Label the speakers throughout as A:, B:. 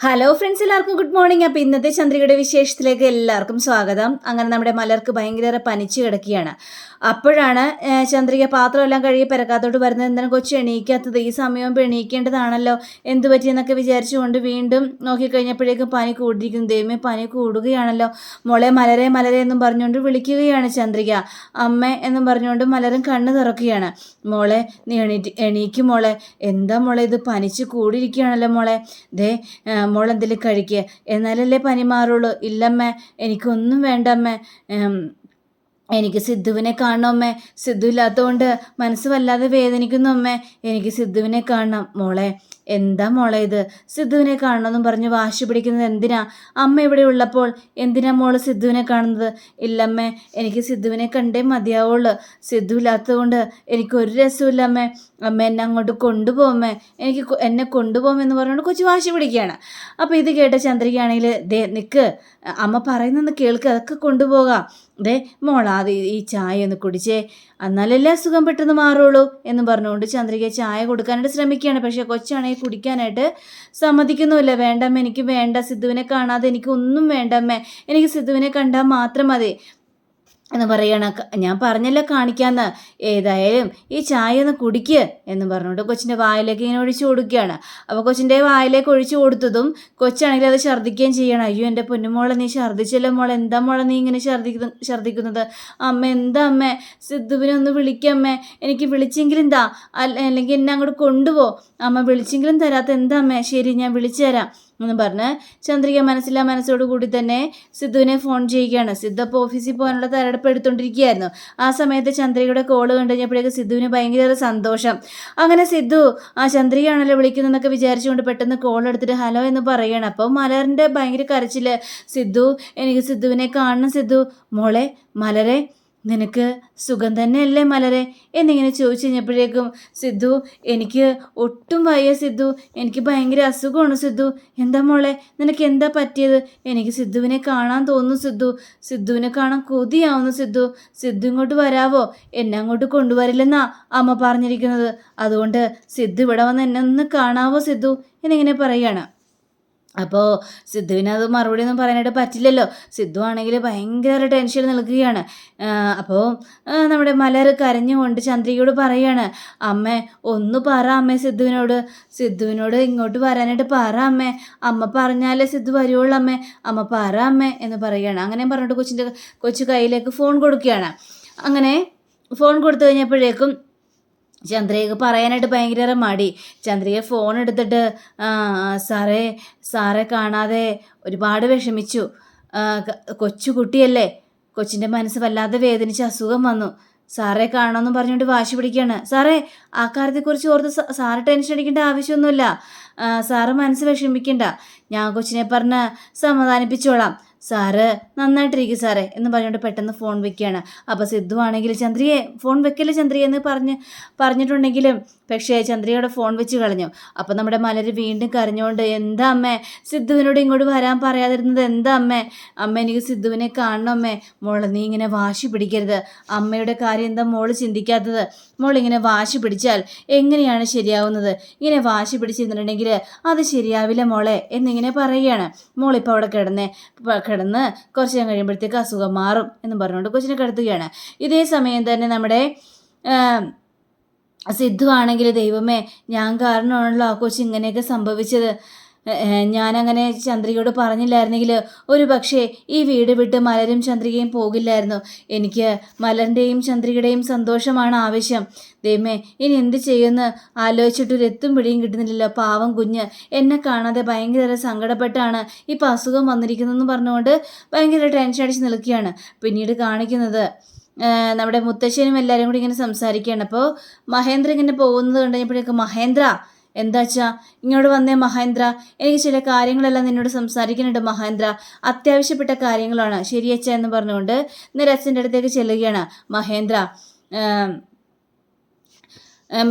A: Hello friends എല്ലാവർക്കും good morning അപ്പോൾ ഇന്നത്തെ ചന്ദ്രികയുടെ വിശേഷത്തിലേക്ക് എല്ലാവർക്കും സ്വാഗതം. അങ്ങനെ നമ്മുടെ മലർക്ക് ഭയങ്കര പനിച്ചു കിടക്കുകയാണ്. അപ്പോഴാണ് ചന്ദ്രിക പാത്രമെല്ലാം കഴുകി പെരക്കാത്തോട്ട് വരുന്നത്. എന്താണ് കൊച്ചു എണീക്കാത്തത്? ഈ സമയം എണീക്കേണ്ടതാണല്ലോ. എന്ത് പറ്റിയെന്നൊക്കെ വിചാരിച്ചുകൊണ്ട് വീണ്ടും നോക്കിക്കഴിഞ്ഞപ്പോഴേക്കും പനി കൂടിയിരിക്കുന്നു. ദൈവമേ പനി കൂടുകയാണല്ലോ. മോളെ മലരെ മലരെ എന്നും പറഞ്ഞുകൊണ്ട് വിളിക്കുകയാണ് ചന്ദ്രിക. അമ്മ എന്നും പറഞ്ഞുകൊണ്ട് മലരും കണ്ണ് തുറക്കുകയാണ്. മോളെ നീ എണീറ്റ് എണീക്കും മോളെ. എന്താ മോളെ ഇത്? പനിച്ച് കൂടിയിരിക്കുകയാണല്ലോ മോളെ. ദേ മോൾ എന്തെങ്കിലും കഴിക്കുക എന്നാലല്ലേ പനി മാറുള്ളൂ. ഇല്ലമ്മേ എനിക്കൊന്നും വേണ്ടമ്മേ. എനിക്ക് സിദ്ധുവിനെ കാണണം അമ്മേ. സിദ്ധു ഇല്ലാത്തതുകൊണ്ട് മനസ്സ് വല്ലാതെ വേദനിക്കുന്നു അമ്മേ. എനിക്ക് സിദ്ധുവിനെ കാണണം. മോളെ എന്താ മോളെ ഇത്? സിദ്ധുവിനെ കാണണമെന്നും പറഞ്ഞ് വാശി പിടിക്കുന്നത് എന്തിനാ? അമ്മ ഇവിടെ ഉള്ളപ്പോൾ എന്തിനാ മോൾ സിദ്ധുവിനെ കാണുന്നത്? ഇല്ലമ്മേ എനിക്ക് സിദ്ധുവിനെ കണ്ടേ മതിയാവുള്ളൂ. സിദ്ധു ഇല്ലാത്തതുകൊണ്ട് എനിക്ക് ഒരു രസമില്ല അമ്മേ. അമ്മ എന്നെ അങ്ങോട്ട് കൊണ്ടുപോകുമേ. എനിക്ക് എന്നെ കൊണ്ടുപോകുമെന്ന് പറഞ്ഞുകൊണ്ട് കൊച്ചു വാശി പിടിക്കുകയാണ്. അപ്പോൾ ഇത് കേട്ട ചന്ദ്രികയാണെങ്കിൽ ദേ നിൽക്ക് അമ്മ പറയുന്നൊന്ന് കേൾക്ക് അതൊക്കെ കൊണ്ടുപോകാം. ദേ മോളാ ഈ- ഈ ചായ ഒന്ന് കുടിച്ചേ. എന്നാലല്ലേ അസുഖം പെട്ടെന്ന് മാറുള്ളൂ എന്ന് പറഞ്ഞുകൊണ്ട് ചന്ദ്രിക ചായ കൊടുക്കാനായിട്ട് ശ്രമിക്കുകയാണ്. പക്ഷേ കൊച്ചാണെങ്കിൽ കുടിക്കാനായിട്ട് സമ്മതിക്കുന്നുമില്ല. വേണ്ടമ്മ എനിക്ക് വേണ്ട സിദ്ധുവിനെ കാണാതെ എനിക്ക് ഒന്നും വേണ്ടമ്മേ. എനിക്ക് സിദ്ധുവിനെ കണ്ടാൽ മാത്രം മതി. എന്ന് പറയണ. ഞാൻ പറഞ്ഞല്ലോ കാണിക്കാന്ന്. ഏതായാലും ഈ ചായ ഒന്ന് കുടിക്ക് എന്ന് പറഞ്ഞുകൊണ്ട് കൊച്ചിന്റെ വായിലേക്ക് ഇങ്ങനെ ഒഴിച്ചു കൊടുക്കുകയാണ്. അപ്പോൾ കൊച്ചിന്റെ വായിലേക്ക് ഒഴിച്ചു കൊടുത്തതും കൊച്ചാണെങ്കിൽ അത് ഛർദ്ദിക്കുകയും ചെയ്യണം. അയ്യോ എന്റെ പൊന്നുമോളെ നീ ഛർദ്ദിച്ചല്ലോ മോളെ. എന്താ മോളെ നീ ഇങ്ങനെ ഛർദ്ദിക്കുന്ന ഛർദ്ദിക്കുന്നത്? അമ്മ എന്താ അമ്മേ? സിദ്ധുവിനെ ഒന്ന് വിളിക്കമ്മേ എനിക്ക് വിളിച്ചെങ്കിലും എന്താ അല്ലെങ്കിൽ എന്നെ അങ്ങോട്ട് കൊണ്ടുപോ. അമ്മ വിളിച്ചെങ്കിലും തരാത്ത എന്താ അമ്മേ? ശരി ഞാൻ വിളിച്ചു തരാം. എന്ന് പറഞ്ഞ് ചന്ദ്രിക മനസ്സില്ല മനസ്സോട് കൂടി തന്നെ സിദ്ധുവിനെ ഫോൺ ചെയ്യുകയാണ്. സിദ്ധു അപ്പോൾ ഓഫീസിൽ പോകാനുള്ള തയ്യാറെടുപ്പ് എടുത്തുകൊണ്ടിരിക്കുകയായിരുന്നു ആ സമയത്ത് ചന്ദ്രികയുടെ കോൾ കണ്ടു സിദ്ധുവിന് ഭയങ്കര സന്തോഷം. അങ്ങനെ സിദ്ധു ആ ചന്ദ്രികയാണല്ലോ വിളിക്കുന്നതെന്നൊക്കെ വിചാരിച്ചുകൊണ്ട് പെട്ടെന്ന് കോൾ എടുത്തിട്ട് ഹലോ എന്ന് പറയണം അപ്പോൾ മലറിന്റെ ഭയങ്കര കരച്ചിൽ സിദ്ധു എനിക്ക് സിദ്ധുവിനെ കാണണം സിദ്ധു. മോളെ മലരെ നിനക്ക് സുഖം തന്നെയല്ലേ മലരെ? എന്നിങ്ങനെ ചോദിച്ചു കഴിഞ്ഞപ്പോഴേക്കും സിദ്ധു എനിക്ക് ഒട്ടും വയ്യ സിദ്ധു. എനിക്ക് ഭയങ്കര അസുഖമാണ് സിദ്ധു. എന്താ മോളെ നിനക്ക് എന്താ പറ്റിയത്? എനിക്ക് സിദ്ധുവിനെ കാണാൻ തോന്നുന്നു സിദ്ധു. സിദ്ധുവിനെ കാണാൻ കൊതിയാവുന്നു സിദ്ധു. സിദ്ധു ഇങ്ങോട്ട് വരാവോ? എന്നെ അങ്ങോട്ട് കൊണ്ടുവരില്ലെന്നാ അമ്മ പറഞ്ഞിരിക്കുന്നത്. അതുകൊണ്ട് സിദ്ധു ഇവിടെ വന്ന് എന്നെ ഒന്ന് കാണാവോ സിദ്ധു? എന്നിങ്ങനെ പറയാണ് അപ്പോൾ സിദ്ധുവിന് അത് മറുപടി ഒന്നും പറയാനായിട്ട് പറ്റില്ലല്ലോ. സിദ്ധു ആണെങ്കിൽ ഭയങ്കര ടെൻഷൻ നിൽക്കുകയാണ്. അപ്പോൾ നമ്മുടെ മലർ കരഞ്ഞുകൊണ്ട് ചന്ദ്രികയോട് പറയാണ് അമ്മ ഒന്ന് പറ അമ്മ സിദ്ധുവിനോട്. സിദ്ധുവിനോട് ഇങ്ങോട്ട് വരാനായിട്ട് പറ അമ്മേ. അമ്മ പറഞ്ഞാലേ സിദ്ധു വരുവുള്ളൂ അമ്മേ. അമ്മ പറ അമ്മേ എന്ന് പറയുകയാണ് അങ്ങനെ പറഞ്ഞിട്ട് കൊച്ചിന്റെ കൊച്ചു കയ്യിലേക്ക് ഫോൺ കൊടുക്കുകയാണ്. അങ്ങനെ ഫോൺ കൊടുത്തു കഴിഞ്ഞപ്പോഴേക്കും ചന്ദ്രയ്ക്ക് പറയാനായിട്ട് ഭയങ്കര മടി. ചന്ദ്രിക ഫോൺ എടുത്തിട്ട് സാറേ സാറെ കാണാതെ ഒരുപാട് വിഷമിച്ചു. കൊച്ചു കുട്ടിയല്ലേ? കൊച്ചിന്റെ മനസ്സ് വല്ലാതെ വേദനിച്ച് അസുഖം വന്നു. സാറെ കാണണമെന്ന് പറഞ്ഞുകൊണ്ട് വാശി പിടിക്കുകയാണ് സാറേ ആ കാര്യത്തെക്കുറിച്ച് ഓർത്ത് സാറ് ടെൻഷൻ അടിക്കേണ്ട ആവശ്യമൊന്നുമില്ല. സാറ് മനസ്സ് വിഷമിക്കണ്ട. ഞാൻ കൊച്ചിനെ പറഞ്ഞ് സമാധാനിപ്പിച്ചോളാം. സാറ് നന്നായിട്ടിരിക്കും സാറേ എന്ന് പറഞ്ഞുകൊണ്ട് പെട്ടെന്ന് ഫോൺ വെക്കുകയാണ് അപ്പോൾ സിദ്ധു ആണെങ്കിൽ ചന്ദ്രിയെ ഫോൺ വെക്കല്ലേ ചന്ദ്രിയ എന്ന് പറഞ്ഞ് പറഞ്ഞിട്ടുണ്ടെങ്കിലും പക്ഷേ ചന്ദ്രയുടെ ഫോൺ വെച്ച് കളഞ്ഞു. അപ്പം നമ്മുടെ മലര് വീണ്ടും കരഞ്ഞുകൊണ്ട് എന്താ അമ്മേ? സിദ്ധുവിനോട് ഇങ്ങോട്ട് വരാൻ പറയാതിരുന്നത് എന്താ അമ്മേ? അമ്മ എനിക്ക് സിദ്ധുവിനെ കാണണം അമ്മേ. മോളെ നീ ഇങ്ങനെ വാശി പിടിക്കരുത്. അമ്മയുടെ കാര്യം എന്താ മോൾ ചിന്തിക്കാത്തത്? മോൾ ഇങ്ങനെ വാശി പിടിച്ചാൽ എങ്ങനെയാണ് ശരിയാവുന്നത്? ഇങ്ങനെ വാശി പിടിച്ചിരുന്നിട്ടുണ്ടെങ്കിൽ അത് ശരിയാവില്ല മോളെ എന്നിങ്ങനെ പറയുകയാണ്. മോളിപ്പോൾ അവിടെ കിടന്നേ കിടന്ന് കുറച്ച് കഴിയുമ്പോഴത്തേക്ക് അസുഖം മാറും എന്ന് പറഞ്ഞുകൊണ്ട് കൊച്ചിനെ കിടത്തുകയാണ്. ഇതേ സമയം തന്നെ നമ്മുടെ സിദ്ധു ആണെങ്കിൽ ദൈവമേ ഞാൻ കാരണമാണല്ലോ ആ കൊച്ചു ഇങ്ങനെയൊക്കെ സംഭവിച്ചത്. ഞാനങ്ങനെ ചന്ദ്രികയോട് പറഞ്ഞില്ലായിരുന്നെങ്കിൽ ഒരു പക്ഷേ ഈ വീട് വിട്ട് മലരും ചന്ദ്രികയും പോകില്ലായിരുന്നു. എനിക്ക് മലറിന്റെയും ചന്ദ്രികയുടെയും സന്തോഷമാണ് ആവശ്യം. ദൈവമേ ഇനി എന്ത് ചെയ്യുമെന്ന് ആലോചിച്ചിട്ടൊരു എത്തും പിടിയും കിട്ടുന്നില്ലല്ലോ. പാവം കുഞ്ഞ് എന്നെ കാണാതെ ഭയങ്കര സങ്കടപ്പെട്ടാണ് ഇപ്പം അസുഖം വന്നിരിക്കുന്നതെന്ന് പറഞ്ഞുകൊണ്ട് ഭയങ്കര ടെൻഷൻ അടിച്ച് നിൽക്കുകയാണ്. പിന്നീട് കാണിക്കുന്നത് നമ്മുടെ മുത്തശ്ശനും എല്ലാവരും കൂടി ഇങ്ങനെ സംസാരിക്കുകയാണ്. അപ്പോൾ മഹേന്ദ്ര ഇങ്ങനെ പോകുന്നത് കണ്ടുകഴിഞ്ഞപ്പോഴേക്ക് മഹേന്ദ്ര എന്താച്ചാ ഇങ്ങോട്ട് വന്നേ മഹേന്ദ്ര. എനിക്ക് ചില കാര്യങ്ങളെല്ലാം നിന്നോട് സംസാരിക്കാനുണ്ട് മഹേന്ദ്ര. അത്യാവശ്യപ്പെട്ട കാര്യങ്ങളാണ്. ശരിയച്ച എന്ന് പറഞ്ഞുകൊണ്ട് നേരെ അച്ഛന്റെ അടുത്തേക്ക് ചെല്ലുകയാണ്. മഹേന്ദ്ര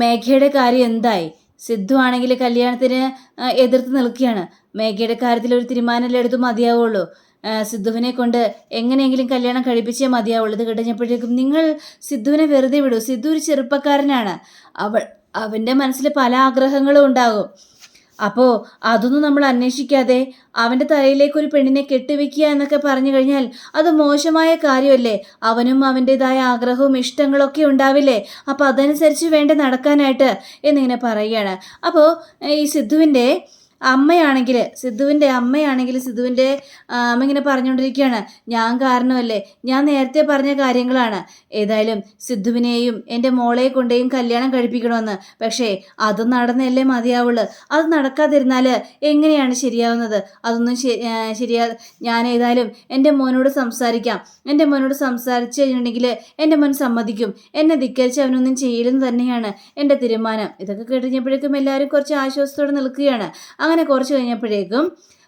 A: മേഘയുടെ കാര്യം എന്തായി? സിദ്ധു ആണെങ്കിൽ കല്യാണത്തിന് എതിർത്ത് നിൽക്കുകയാണ്. മേഘയുടെ കാര്യത്തിൽ ഒരു തീരുമാനമല്ലേ എടുത്ത് മതിയാവുള്ളൂ? സിദ്ധുവിനെ കൊണ്ട് എങ്ങനെയെങ്കിലും കല്യാണം കഴിപ്പിച്ചേ മതിയാവുള്ളത് കഴിഞ്ഞപ്പോഴേക്കും നിങ്ങൾ സിദ്ധുവിനെ വെറുതെ വിടൂ. സിദ്ധു ഒരു ചെറുപ്പക്കാരനാണ്. അവൾ അവന്റെ മനസ്സിൽ പല ആഗ്രഹങ്ങളും ഉണ്ടാകും. അപ്പോൾ അതൊന്നും നമ്മൾ അന്വേഷിക്കാതെ അവന്റെ തലയിലേക്ക് ഒരു പെണ്ണിനെ കെട്ടിവെക്കുക എന്നൊക്കെ പറഞ്ഞു കഴിഞ്ഞാൽ അത് മോശമായ കാര്യമല്ലേ? അവനും അവന്റെതായ ആഗ്രഹവും ഇഷ്ടങ്ങളൊക്കെ ഉണ്ടാവില്ലേ? അപ്പോൾ അതനുസരിച്ച് വേണ്ട നടക്കാനായിട്ട് എന്നിങ്ങനെ പറയുകയാണ്. അപ്പോൾ ഈ സിദ്ധുവിന്റെ അമ്മയാണെങ്കിൽ സിദ്ധുവിന്റെ അമ്മയാണെങ്കിൽ സിദ്ധുവിന്റെ അമ്മ ഇങ്ങനെ പറഞ്ഞുകൊണ്ടിരിക്കുകയാണ് ഞാൻ കാരണമല്ലേ? ഞാൻ നേരത്തെ പറഞ്ഞ കാര്യങ്ങളാണ്. ഏതായാലും സിദ്ധുവിനെയും എന്റെ മോളെ കൊണ്ടേയും കല്യാണം കഴിപ്പിക്കണമെന്ന്. പക്ഷേ അത് നടന്നല്ലേ മതിയാവുള്ളൂ. അത് നടക്കാതിരുന്നാൽ എങ്ങനെയാണ് ശരിയാവുന്നത്? അതൊന്നും ശരിയാ ഞാൻ ഏതായാലും എന്റെ മോനോട് സംസാരിക്കാം. എന്റെ മോനോട് സംസാരിച്ചു കഴിഞ്ഞിട്ടുണ്ടെങ്കിൽ എന്റെ മോൻ സമ്മതിക്കും. എന്നെ ധിക്കരിച്ച് അവനൊന്നും ചെയ്യില്ലെന്ന് തന്നെയാണ് എന്റെ തീരുമാനം. ഇതൊക്കെ കേട്ടുകഴിഞ്ഞപ്പോഴേക്കും എല്ലാവരും കുറച്ച് ആശ്വാസത്തോടെ നിൽക്കുകയാണ്. അങ്ങനെ കുറച്ച് കഴിഞ്ഞപ്പോഴേക്കും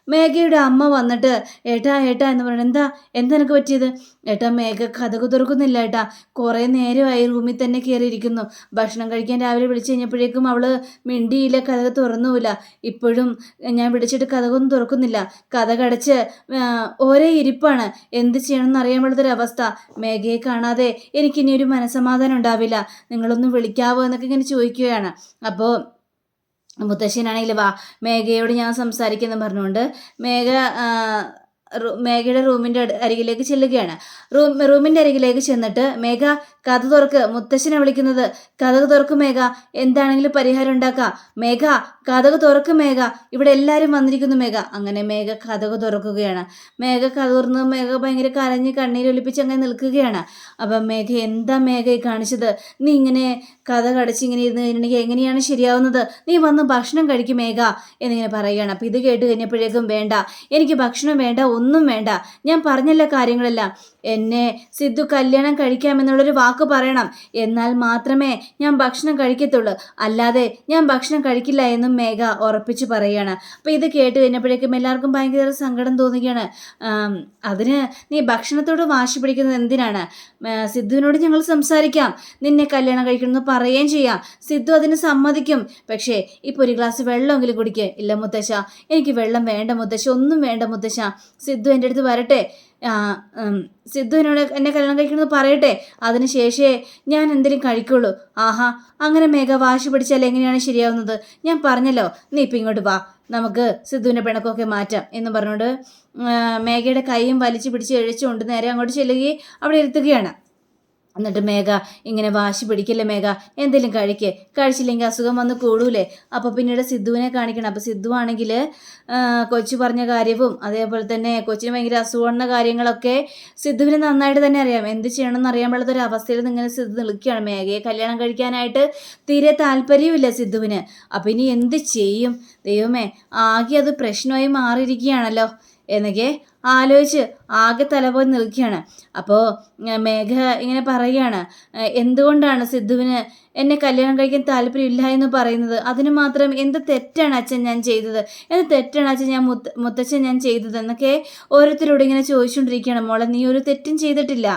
A: മേഘയുടെ അമ്മ വന്നിട്ട് ഏട്ടാ ഏട്ടാ എന്ന് പറയുന്നത് എന്താ എന്താ പറ്റിയത്? ഏട്ടാ മേഘ കഥക് തുറക്കുന്നില്ല ഏട്ടാ. കുറേ നേരമായി റൂമിൽ തന്നെ കയറിയിരിക്കുന്നു. ഭക്ഷണം കഴിക്കാൻ രാവിലെ വിളിച്ചു കഴിഞ്ഞപ്പോഴേക്കും അവൾ മിണ്ടിയില്ല കഥക് തുറന്നുമില്ല ഇപ്പോഴും ഞാൻ വിളിച്ചിട്ട് കഥകൊന്നും തുറക്കുന്നില്ല. കഥ കടച്ച് ഒരേ ഇരിപ്പാണ്. എന്ത് ചെയ്യണമെന്ന് അറിയാൻ അവസ്ഥ മേഘയെ കാണാതെ എനിക്കിനി ഒരു മനസമാധാനം ഉണ്ടാവില്ല. നിങ്ങളൊന്ന് വിളിക്കാവോ എന്നൊക്കെ ഇങ്ങനെ ചോദിക്കുകയാണ്. അപ്പോൾ മുത്തശ്ശനാണെങ്കിൽ വാ മേഘയോട് ഞാൻ സംസാരിക്കുന്നു പറഞ്ഞുകൊണ്ട് മേഘ മേഘയുടെ റൂമിന്റെ അരികിലേക്ക് ചെല്ലുകയാണ്. റൂം റൂമിന്റെ അരികിലേക്ക് ചെന്നിട്ട് മേഘ കഥ തുറക്ക്. മുത്തശ്ശനെ വിളിക്കുന്നത് കഥക് തുറക്ക് മേഘ. എന്താണെങ്കിലും പരിഹാരം ഉണ്ടാക്കാം. മേഘ കഥക തുറക്ക് മേഘ. ഇവിടെ എല്ലാവരും വന്നിരിക്കുന്നു മേഘ. അങ്ങനെ മേഘ കഥക തുറക്കുകയാണ്. മേഘ കഥ തുറന്ന് മേഘ ഭയങ്കര കരഞ്ഞ് കണ്ണീരൊലിപ്പിച്ച് അങ്ങനെ നിൽക്കുകയാണ്. അപ്പം മേഘ എന്താ മേഘ കാണിച്ചത്? നീ ഇങ്ങനെ കഥ കടച്ച് ഇങ്ങനെ ഇരുന്ന് കഴിഞ്ഞിട്ടുണ്ടെങ്കിൽ എങ്ങനെയാണ് ശരിയാവുന്നത്? നീ വന്ന് ഭക്ഷണം കഴിക്കും മേഘ. എന്നിങ്ങനെ പറയുകയാണ്. അപ്പം ഇത് കേട്ട് കഴിഞ്ഞപ്പോഴേക്കും വേണ്ട. എനിക്ക് ഭക്ഷണം വേണ്ട. ഒന്നും വേണ്ട. ഞാൻ പറഞ്ഞല്ല കാര്യങ്ങളെല്ലാം. എന്നെ സിദ്ധു കല്യാണം കഴിക്കാമെന്നുള്ളൊരു വാക്ക് പറയണം. എന്നാൽ മാത്രമേ ഞാൻ ഭക്ഷണം കഴിക്കത്തുള്ളൂ. അല്ലാതെ ഞാൻ ഭക്ഷണം കഴിക്കില്ല എന്നും മേഘ ഉറപ്പിച്ച് പറയുകയാണ് അപ്പോൾ ഇത് കേട്ട് കഴിഞ്ഞപ്പോഴേക്കും എല്ലാവർക്കും ഭയങ്കര സങ്കടം തോന്നുകയാണ്. അതിന് നീ ഭക്ഷണത്തോട് വാശി പിടിക്കുന്നത് എന്തിനാണ്? സിദ്ധുവിനോട് ഞങ്ങൾ സംസാരിക്കാം. നിന്നെ കല്യാണം കഴിക്കണമെന്ന് പറയുകയും ചെയ്യാം. സിദ്ധു അതിന് സമ്മതിക്കും. പക്ഷേ ഇപ്പോൾ ഒരു ഗ്ലാസ് വെള്ളമെങ്കിലും കുടിക്കുക ഇല്ല മുത്തശ്ശ. എനിക്ക് വെള്ളം വേണ്ട മുത്തശ്ശ. ഒന്നും വേണ്ട മുത്തശ്ശ. സിദ്ധു എന്റെ അടുത്ത് വരട്ടെ. സിദ്ധു എന്നോട് എന്നെ കല്യാണം കഴിക്കണമെന്ന് പറയട്ടെ. അതിനുശേഷമേ ഞാൻ എന്തെങ്കിലും കഴിക്കുള്ളൂ. ആഹാ അങ്ങനെ മേഘ വാശി പിടിച്ചാൽ എങ്ങനെയാണ് ശരിയാവുന്നത്? ഞാൻ പറഞ്ഞല്ലോ നീ ഇപ്പം ഇങ്ങോട്ട് വാ. നമുക്ക് സിദ്ധുവിന്റെ പിണക്കമൊക്കെ മാറ്റാം എന്ന് പറഞ്ഞുകൊണ്ട് മേഘയുടെ കൈയും വലിച്ചു പിടിച്ച് എഴിച്ചുകൊണ്ട് നേരെ അങ്ങോട്ട് ചെല്ലുകയും അവിടെ ഇരുത്തുകയാണ് എന്നിട്ട് മേഘ ഇങ്ങനെ വാശി പിടിക്കില്ലേ മേഘ? എന്തെങ്കിലും കഴിക്കേ. കഴിച്ചില്ലെങ്കിൽ അസുഖം വന്ന് കൂടൂലേ? അപ്പോൾ പിന്നീട് സിദ്ധുവിനെ കാണിക്കണം. അപ്പോൾ സിദ്ധു ആണെങ്കിൽ കൊച്ചു പറഞ്ഞ കാര്യവും അതേപോലെ തന്നെ കൊച്ചിന് ഭയങ്കര അസുഖമുള്ള കാര്യങ്ങളൊക്കെ സിദ്ധുവിന് നന്നായിട്ട് തന്നെ അറിയാം. എന്ത് ചെയ്യണമെന്ന് അറിയാൻ പാടാത്തൊരു അവസ്ഥയിൽ ഇങ്ങനെ സിദ്ധു നിൽക്കുകയാണ് മേഘയെ. കല്യാണം കഴിക്കാനായിട്ട് തീരെ താല്പര്യമില്ല സിദ്ധുവിന്. അപ്പം ഇനി എന്ത് ചെയ്യും? ദൈവമേ ആകെ അത് പ്രശ്നമായി മാറിയിരിക്കുകയാണല്ലോ. എന്നൊക്കെ ആലോചിച്ച് ആകെ തലപോയി നിൽക്കുകയാണ്. അപ്പോൾ മേഘ ഇങ്ങനെ പറയുകയാണ് എന്തുകൊണ്ടാണ് സിദ്ധുവിന് എന്നെ കല്യാണം കഴിക്കാൻ താല്പര്യമില്ല എന്ന് പറയുന്നത്? അതിന് മാത്രം എന്ത് തെറ്റാണ് അച്ഛൻ ഞാൻ ചെയ്തത്? എന്ത് തെറ്റാണ് അച്ഛൻ ഞാൻ മുത്ത മുത്തച്ഛൻ ഞാൻ ചെയ്തത് എന്നൊക്കെ ഓരോരുത്തരോട് ഇങ്ങനെ ചോദിച്ചുകൊണ്ടിരിക്കുകയാണ്. മോളെ നീ ഒരു തെറ്റും ചെയ്തിട്ടില്ല.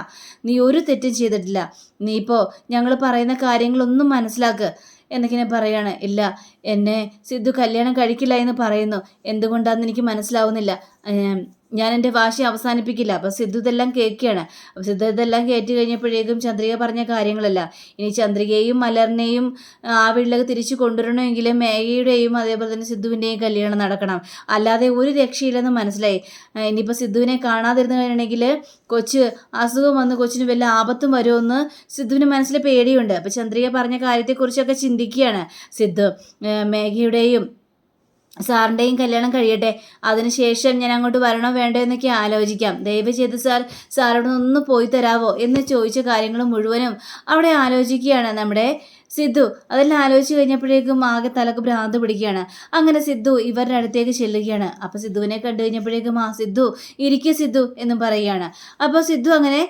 A: നീ ഒരു തെറ്റും ചെയ്തിട്ടില്ല. നീ ഇപ്പോൾ ഞങ്ങൾ പറയുന്ന കാര്യങ്ങളൊന്നും മനസ്സിലാക്കുക എന്നൊക്കെ ഞാൻ പറയുകയാണ്. ഇല്ല എന്നെ സിദ്ധു കല്യാണം കഴിക്കില്ല എന്ന് പറയുന്നു. എന്തുകൊണ്ടാണെന്ന് എനിക്ക് മനസ്സിലാവുന്നില്ല. ഞാൻ എന്റെ വാശി അവസാനിപ്പിക്കില്ല. അപ്പോൾ സിദ്ധു ഇതെല്ലാം കേൾക്കുകയാണ്. അപ്പോൾ സിദ്ധു ഇതെല്ലാം കയറ്റി കഴിഞ്ഞപ്പോഴേക്കും ചന്ദ്രിക പറഞ്ഞ കാര്യങ്ങളല്ല. ഇനി ചന്ദ്രികയെയും മലറിനെയും ആ വീട്ടിലേക്ക് തിരിച്ചു കൊണ്ടുവരണമെങ്കിൽ മേഘയുടെയും അതേപോലെ തന്നെ സിദ്ധുവിന്റെയും കല്യാണം നടക്കണം. അല്ലാതെ ഒരു രക്ഷയില്ലെന്ന് മനസ്സിലായി. ഇനിയിപ്പോൾ സിദ്ധുവിനെ കാണാതിരുന്നു കഴിഞ്ഞിട്ടുണ്ടെങ്കിൽ കൊച്ച് അസുഖം വന്ന് കൊച്ചിന് വല്ല ആപത്തും വരുമെന്ന് സിദ്ധുവിന് മനസ്സിൽ പേടിയുണ്ട്. അപ്പോൾ ചന്ദ്രിക പറഞ്ഞ കാര്യത്തെക്കുറിച്ചൊക്കെ ചിന്തിക്കുകയാണ് സിദ്ധു. മേഘയുടെയും സാറിന്റെയും കല്യാണം കഴിയട്ടെ. അതിനുശേഷം ഞാൻ അങ്ങോട്ട് വരണോ വേണ്ടോ എന്നൊക്കെ ആലോചിക്കാം. ദയവ് ചെയ്ത് സാർ സാറോട് ഒന്ന് പോയി തരാവോ എന്ന് ചോദിച്ച കാര്യങ്ങൾ മുഴുവനും അവിടെ ആലോചിക്കുകയാണ് നമ്മുടെ സിദ്ധു. അതെല്ലാം ആലോചിച്ച് കഴിഞ്ഞപ്പോഴേക്കും ആകെ തലക്ക് ഭ്രാന്ത് പിടിക്കുകയാണ്. അങ്ങനെ സിദ്ധു ഇവരുടെ അടുത്തേക്ക് ചെല്ലുകയാണ്. അപ്പോൾ സിദ്ധുവിനെ കണ്ടു കഴിഞ്ഞപ്പോഴേക്കും ആ സിദ്ധു ഇരിക്കുക സിദ്ധു എന്നും പറയുകയാണ്. അപ്പോൾ സിദ്ധു അങ്ങനെ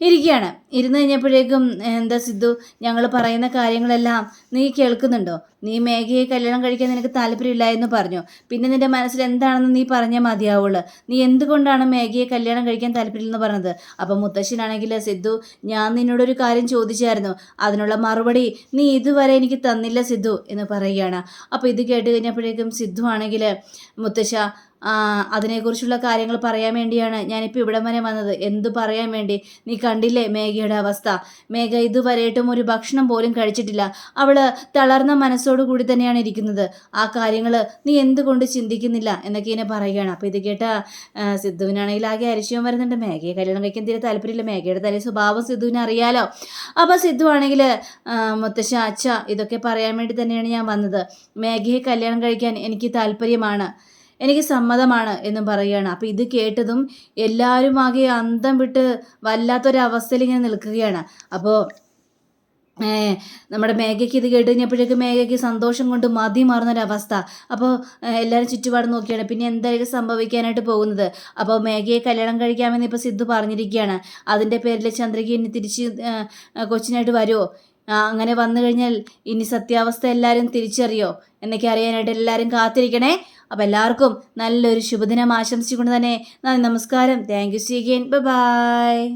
A: ഇരിക്കുകയാണ്. ഇരുന്ന് കഴിഞ്ഞപ്പോഴേക്കും എന്താ സിദ്ധു ഞങ്ങൾ പറയുന്ന കാര്യങ്ങളെല്ലാം നീ കേൾക്കുന്നുണ്ടോ? നീ മേഘയെ കല്യാണം കഴിക്കാൻ നിനക്ക് താല്പര്യമില്ല എന്ന് പറഞ്ഞു. പിന്നെ നിന്റെ മനസ്സിൽ എന്താണെന്ന് നീ പറഞ്ഞാൽ മതിയാവുള്ളൂ. നീ എന്തുകൊണ്ടാണ് മേഘയെ കല്യാണം കഴിക്കാൻ താല്പര്യമില്ലെന്ന് പറഞ്ഞത്? അപ്പം മുത്തശ്ശനാണെങ്കിൽ സിദ്ധു ഞാൻ നിന്നോടൊരു കാര്യം ചോദിച്ചായിരുന്നു. അതിനുള്ള മറുപടി നീ ഇതുവരെ എനിക്ക് തന്നില്ല സിദ്ധു എന്ന് പറയുകയാണ്. അപ്പോൾ ഇത് കേട്ട് കഴിഞ്ഞപ്പോഴേക്കും സിദ്ധു ആണെങ്കിൽ മുത്തശ്ശ അതിനെക്കുറിച്ചുള്ള കാര്യങ്ങൾ പറയാൻ വേണ്ടിയാണ് ഞാനിപ്പോൾ ഇവിടം വരെ വന്നത്. എന്തു പറയാൻ വേണ്ടി? നീ കണ്ടില്ലേ മേഘയുടെ അവസ്ഥ? മേഘ ഇതുവരെയായിട്ടും ഒരു ഭക്ഷണം പോലും കഴിച്ചിട്ടില്ല. അവൾ തളർന്ന മനസ്സോടു കൂടി തന്നെയാണ് ഇരിക്കുന്നത്. ആ കാര്യങ്ങൾ നീ എന്തുകൊണ്ട് ചിന്തിക്കുന്നില്ല എന്നൊക്കെ ഇങ്ങനെ പറയുകയാണ്. അപ്പോൾ ഇത് കേട്ട സിദ്ധുവിനാണെങ്കിൽ ആകെ അരിശയം വരുന്നുണ്ട്. മേഘയെ കല്യാണം കഴിക്കാൻ തീരെ താല്പര്യമില്ല. മേഘയുടെ തലേ സ്വഭാവം സിദ്ധുവിന് അറിയാലോ. അപ്പോൾ സിദ്ധു ആണെങ്കിൽ മുത്തശ്ശ അച്ഛ ഇതൊക്കെ പറയാൻ വേണ്ടി തന്നെയാണ് ഞാൻ വന്നത്. മേഘയെ കല്യാണം കഴിക്കാൻ എനിക്ക് താല്പര്യമാണ്. എനിക്ക് സമ്മതമാണ് എന്നും പറയുകയാണ്. അപ്പോൾ ഇത് കേട്ടതും എല്ലാവരും ആകെ അന്തം വിട്ട് വല്ലാത്തൊരവസ്ഥയിൽ ഇങ്ങനെ നിൽക്കുകയാണ്. അപ്പോൾ നമ്മുടെ മേഘയ്ക്ക് ഇത് കേട്ട് കഴിഞ്ഞപ്പോഴേക്ക് മേഘയ്ക്ക് സന്തോഷം കൊണ്ട് മതി മാറുന്നൊരവസ്ഥ. അപ്പോൾ എല്ലാവരും ചുറ്റുപാട് നോക്കിയാണ്. പിന്നെ എന്തായിരിക്കും സംഭവിക്കാനായിട്ട് പോകുന്നത്? അപ്പോൾ മേഘയെ കല്യാണം കഴിക്കാമെന്ന് ഇപ്പോൾ സിദ്ധു പറഞ്ഞിരിക്കുകയാണ്. അതിന്റെ പേരിൽ ചന്ദ്രയ്ക്ക് ഇനി തിരിച്ച് കൊച്ചിനായിട്ട് വരുമോ? അങ്ങനെ വന്നു കഴിഞ്ഞാൽ ഇനി സത്യാവസ്ഥ എല്ലാവരും തിരിച്ചറിയോ? എന്നൊക്കെ അറിയാനായിട്ട് എല്ലാവരും കാത്തിരിക്കണേ. അപ്പോൾ എല്ലാവർക്കും നല്ലൊരു ശുഭദിനം ആശംസിച്ചുകൊണ്ട് തന്നെ നന്ദി നമസ്കാരം. Thank you C by